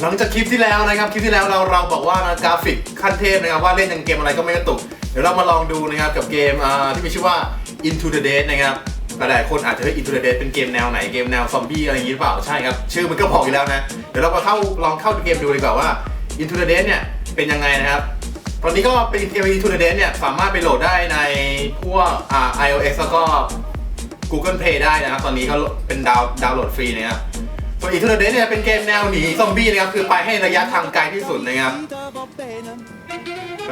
หลังจากคลิปที่แล้วนะครับคลิปที่แล้วเราเราบอกว่านะกราฟิกขั้นเทพนะครับว่าเล่นยังเกมอะไรก็ไม่กระตุก เดี๋ยวเรามาลองดูนะครับกับเกมที่มีชื่อว่า Into the Dead นะครับหลายๆคนอาจจะเฮ้ย Into the Dead เป็นเกมแนวไหนเกมแนวซอมบี้อะไรอย่างนี้หรือเปล่าใช่ครับชื่อมันก็บอกอยู่แล้วนะเดี๋ยวเรามาเข้าลองเข้าเกมดูดีกว่าว่า Into the Dead เนี่ยเป็นยังไงนะครับตอนนี้ก็เป็นเกม Into the Dead เนี่ยสามารถไปโหลดได้ในพวกอ่า iOS แล้วก็ Google Play ได้นะครับตอนนี้ก็เป็นดาวน์ดาวน์โหลดฟรีนะครับ ส่วน Into the Dead เนี่ยเป็นเกมแนวหนีซอมบี้นะครับคือไปให้ระยะทางไกลที่สุดนะครับ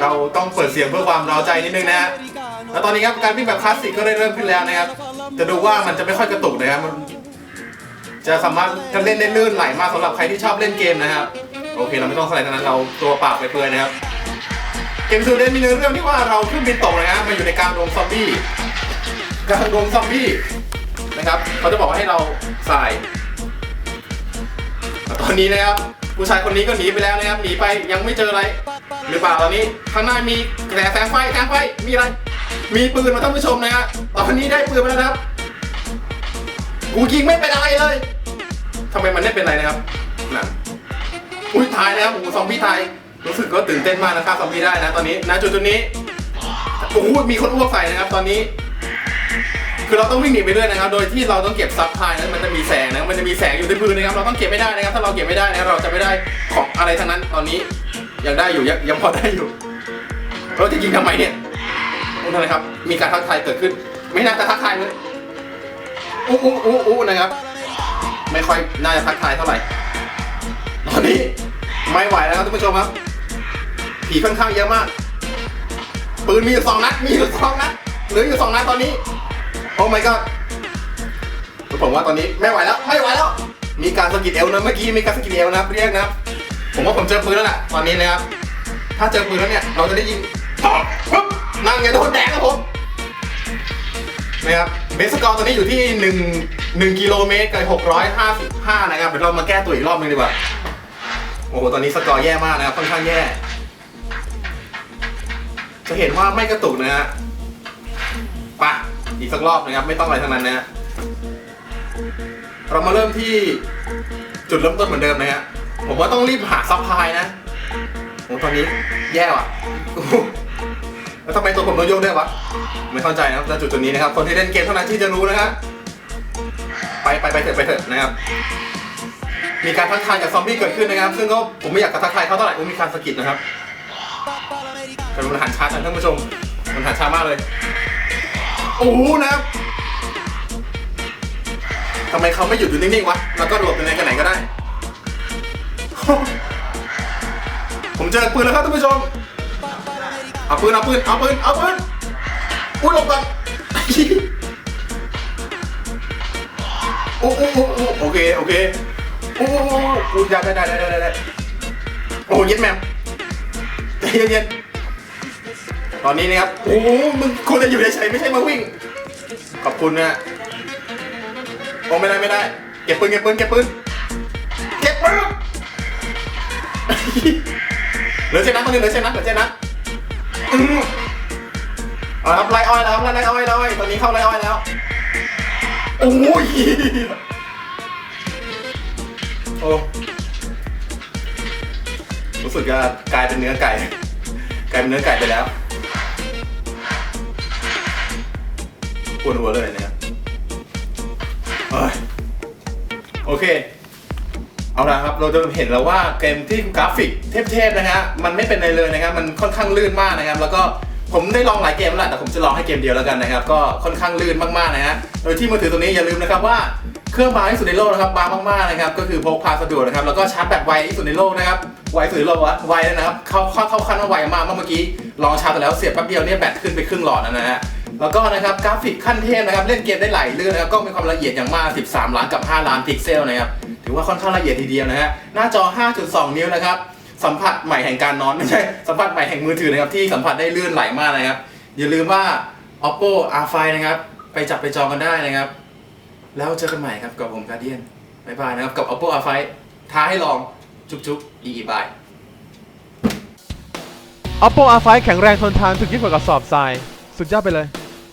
เราต้องเปิดเสียงเพื่อความเร้าใจนิดนึงนะฮะแล้วตอนนี้ครับการวิ่งแบบคลาสสิกก็ได้เริ่มขึ้นแล้วนะครับ จะดูว่ามันจะไม่ค่อยกระตุกนะครับมันจะสามารถจะเล่นได้ลื่นไหลมากสำหรับใครที่ชอบเล่นเกมนะครับ โอเคเราไม่ต้องสไลด์ทั้งนั้นเราตัวเปล่าไปเปลือยนะครับ เกมซูเดนมีเนื้อเรื่องที่ว่าเราขึ้นบินตกนะฮะมาอยู่ในกลางดงซอมบี้กลางดงซอมบี้นะครับเขาจะบอกว่าให้เราใส่ ตอนนี้นะครับผู้ชายคนนี้ก็หนีไปแล้วนะครับหนีไปยังไม่เจออะไร หรือเปล่าตอนนี้ข้างหน้ามีแสแสงไฟแสงไฟมีอะไร มีปืนมาท่านผู้ชมนะฮะตอนนี้ได้ปืนมาแล้วนะครับกูยิงไม่เป็นอะไรเลยทำไมมันไม่เป็นไรนะครับนั่นอุ้ยตายแล้วโอ้โหซอมบี้ตายรู้สึกก็ตื่นเต้นมากนะครับซอมบี้ได้นะ ตอนนี้นะจุดจุดนี้โอ้โหมีคนอ้วกใส่นะครับ ตอนนี้ คือเราต้องวิ่งหนีไปเรื่อยนะครับ โดยที่เราต้องเก็บซับพายนั้นมันจะมีแสงนะมันจะมีแสงอยู่ในพื้นนะครับ เราต้องเก็บไม่ได้นะครับ ถ้าเราเก็บไม่ได้นะรเราจะไม่ได้ของอะไรทั้งนั้นตอนนี้ยังได้อยู่ยังยังพอได้อยู่เราจะยิงทำไมเนี่ยอู้นั่นนะครับ มีการทักทายเกิดขึ้น ไม่น่าจะทักทายเลยอู้อู้อู้อู้นะครับ ไม่ค่อยน่าจะทักทายเท่าไหร่ ตอนนี้ไม่ไหวแล้วครับท่านผู้ชมครับ ผีค่อนข้างเยอะมาก ปืนมีอยู่สองนัด มีอยู่สองนัด เหลืออยู่สองนัดตอนนี้ โอ้ my god ผมว่าตอนนี้ไม่ไหวแล้วไม่ไหวแล้ว มีการสะกิดเอวนะเมื่อกี้มีการสะกิดเอวนะเรียกนะผมว่าผมเจอปืนแล้วล่ะตอนนี้นะครับ ถ้าเจอปืนแล้วเนี่ยเราจะได้ยินปุ๊บนั่งไงโดนแดงครับผมนะครับเบสกอร์ตอนนี้อยู่ที่1 1กิโลเมตรกับ655 นะครับเดี๋ยวเรามาแก้ตัวอีกรอบนึงดีกว่าโอ้โหตอนนี้สกอร์แย่มากนะครับค่อนข้างแย่ จะเห็นว่าไม่กระตุกนะฮะไปะ อีกสักรอบนะครับ ไม่ต้องอะไรทั้งนั้นนะฮะเรามาเริ่มที่จุดเริ่มต้นเหมือนเดิมนะฮะผมว่าต้องรีบหาซัพพลายนะโอ้ตอนนี้แย่ว่ะแล้วทำไมตัวผมต้องโยกด้วยวะไม่เข้าใจนะครับจุดจุดนี้นะครับ คนที่เล่นเกมเท่านั้นที่จะรู้นะฮะไปไปไปเถอะไปเถอะนะครับ มีการทักทายจากซอมบี้เกิดขึ้นนะครับ ซึ่งก็ผมไม่อยากจะทักทายเขาเท่าไหร่ผมมีการสะกิดนะครับแต่มันหันชานะท่านผู้ชมมันหันช้ามากเลย โอ้โหนะครับทำไมเขาไม่หยุดอยู่นิ่งๆวะ แล้วก็หลบอยู่ในกันไหนก็ได้ ผมเจอปืนแล้วครับท่านผู้ชม เอาปืน เอาปืน เอาปืน เอาปืน อุ้ยหลบก่อนโอ้โอ้โอ้โอ้โอเค โอเคโอ้โอ้โอ้ได้ได้ได้ได้ได้โอ้เย็นแมมใจเย็นๆ ตอนนี้นะครับ โอ้โหมึงควรจะอยู่เฉยๆไม่ใช่มาวิ่ง ขอบคุณนะโอ้ไม่ได้ไม่ได้ เก็บปืนเก็บปืนเก็บปืนเก็บปืนเหลือเช่นนั้นตอนนี้เหลือเช่นนั้นเหลือเช่นนั้นเอาละครับไล่อ้อยแล้วครับไล่อ้อยแล้วตอนนี้เข้าไล่อ้อยแล้วโอ้ยโอ้รู้สึกจะกลายเป็นเนื้อไก่ กลายเป็นเนื้อไก่ไปแล้ว ปวดหัวเลยเนี่ยโอเค เอาละครับ เราจะเห็นแล้วว่าเกมที่กราฟิกเทพๆนะฮะมันไม่เป็นอะไรเลยนะครับ มันค่อนข้างลื่นมากนะครับ แล้วก็ผมได้ลองหลายเกมแล้วแต่ผมจะลองให้เกมเดียวแล้วกันนะครับ ก็ค่อนข้างลื่นมากๆนะฮะ โดยที่มือถือตัวนี้อย่าลืมนะครับว่าเครื่องบางที่สุดในโลกนะครับบางมากๆนะครับ ก็คือพกพาสะดวกนะครับ แล้วก็ชาร์จแบตไวที่สุดในโลกนะครับ ไวสุดในโลกวะไวนะครับ เข้าเข้าเข้าขั้นว่าไวมากเมื่อกี้ ลองชาร์จไปแล้วเสียบแป๊บเดียวเนี่ยแบตขึ้นไปครึ่งหลอดนะฮะ แล้วก็นะครับกราฟิกขั้นเทพนะครับเล่นเกมได้ไหลลื่นนะครับก็มีความละเอียดอย่างมาก 13 ล้านกับ 5 ล้านพิกเซลนะครับถือว่าค่อนข้างละเอียดทีเดียวนะฮะหน้าจอ 5.2 นิ้วนะครับสัมผัสใหม่แห่งการนอนไม่ใช่สัมผัสใหม่แห่งมือถือนะครับที่สัมผัสได้ลื่นไหลมากนะครับอย่าลืมว่า oppo r5 นะครับไปจับไปจองกันได้นะครับ แล้วเจอกันใหม่ครับกับผมการเดียนบายบายนะครับกับ oppo r5 ท้าให้ลองจุ๊บจุ๊บอีบาย Oppo R5 แข็งแรงทนทานถึงยิ่งกว่ากระสอบทราย สุดยอดไปเลย